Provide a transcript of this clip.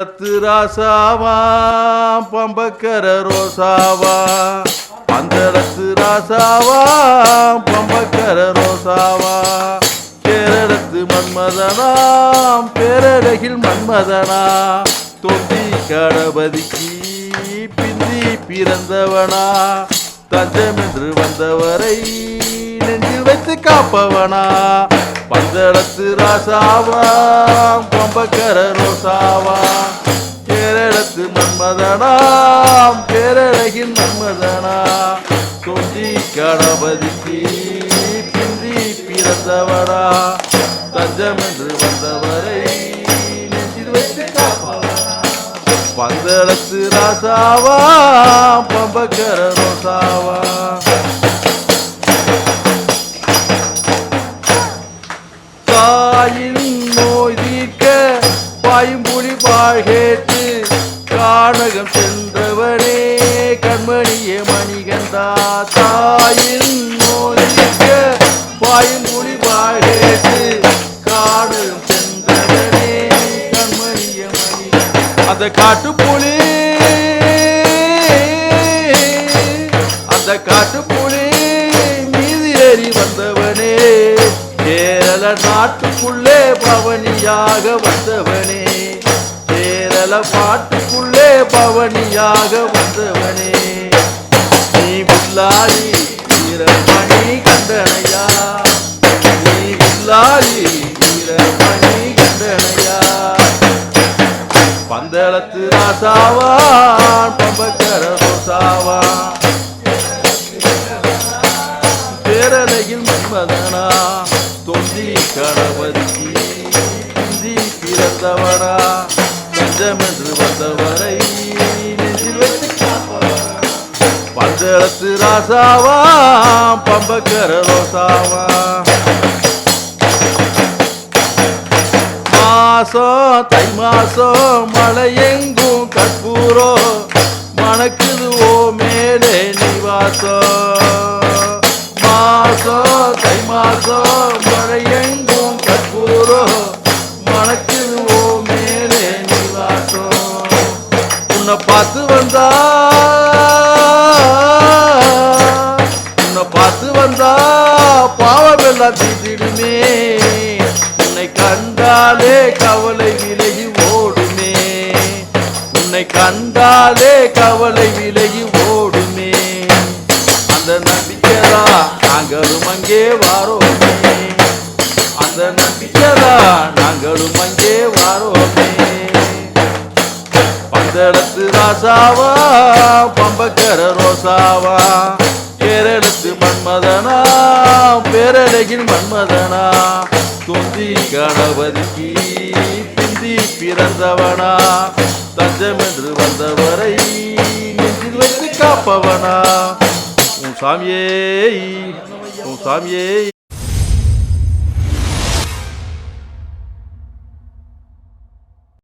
பத்து ராசாவா பம்பக்கர ரோசாவா? பந்தரத்து ராசாவா பம்பக்கர ரோசாவா? கேரளத்து மன்மதனாம் பேரழகில் மன்மதனா? தொந்தி கணபதிக்கு பிந்தி பிறந்தவனா? தஞ்சமென்று வந்தவரை காப்பவனா? பந்தளத்து ராசாவா? கொம்பக்கர ரோசாவா? கேரளத்து மன்மதனாம் கேரளகின் மன்மதனா? தொந்தி கணபதிக்கு பிந்தி பிறந்தவனா? தஞ்சம் என்று வந்தவரை நெஞ்சில் வைத்து காப்பவனா? பந்தளத்து ராசாவா? பம்பக்கர ரோசாவா? பாயும் புலி பாழ்கேட்டு கானகம் சென்றவனே கண்மணியே மணிகந்தா தாயின் நோய் தீர்க்க பாயும் பாழ்கேட்டு கானகம் சென்றவனே கண்மணியே மணிகண்டா அந்த காட்டுப்புலி அந்த காட்டுப்புலி மீதி ஏறி வந்தவனே கேரள நாட்டுக்குள்ளே பவனியாக வந்தவனே. கேரள பாட்டுக்குள்ளே பவனியாக வந்தவனே. நீ புல்லாரி வீரமணி கண்டனையா? நீ புல்லாரி வீரமணி கண்டனையா? பந்தளத்து ராசாவான் பம்பக்கர ரோசாவான் பேரலையில் மன்மதனா? தொந்தி கணபதி பிறந்தவனா? தஞ்சமென்று வந்தவரை நெஞ்சில் பந்தளத்து ராசாவா பம்பக்கர ரோசாவா. மாசம் தை மாசம் மழை எங்கும் கற்பூரோ மணக்குது ஓ மேலே நிவாசம் மாசம் தை மாசம் உன்னை பார்த்து வந்தா. உன்னை பார்த்து வந்தா. பாவம் எல்லாம் தீர்த்திடுமே. உன்னை கண்டாலே கவலை விலகி ஓடுமே. உன்னை கண்டாலே கவலை விலகி ஓடுமே. அந்த நம்பிக்கைதா நாங்களும் அங்கே வாரோமே. அந்த நம்பிக்கைதா நாங்களும் அங்கே வாரோமே. பந்தளத்து ராசாவா பம்பக்கர ரோசாவா? கேரளத்து மன்மதனா பேரழகின் மன்மதனா? தொந்தி கணபதிக்கு பிந்தி பிறந்தவனா? தஞ்சமென்று வந்தவரை நெஞ்சில் வைத்து காப்பவனா? உன் சாமியே உன் சாமியே.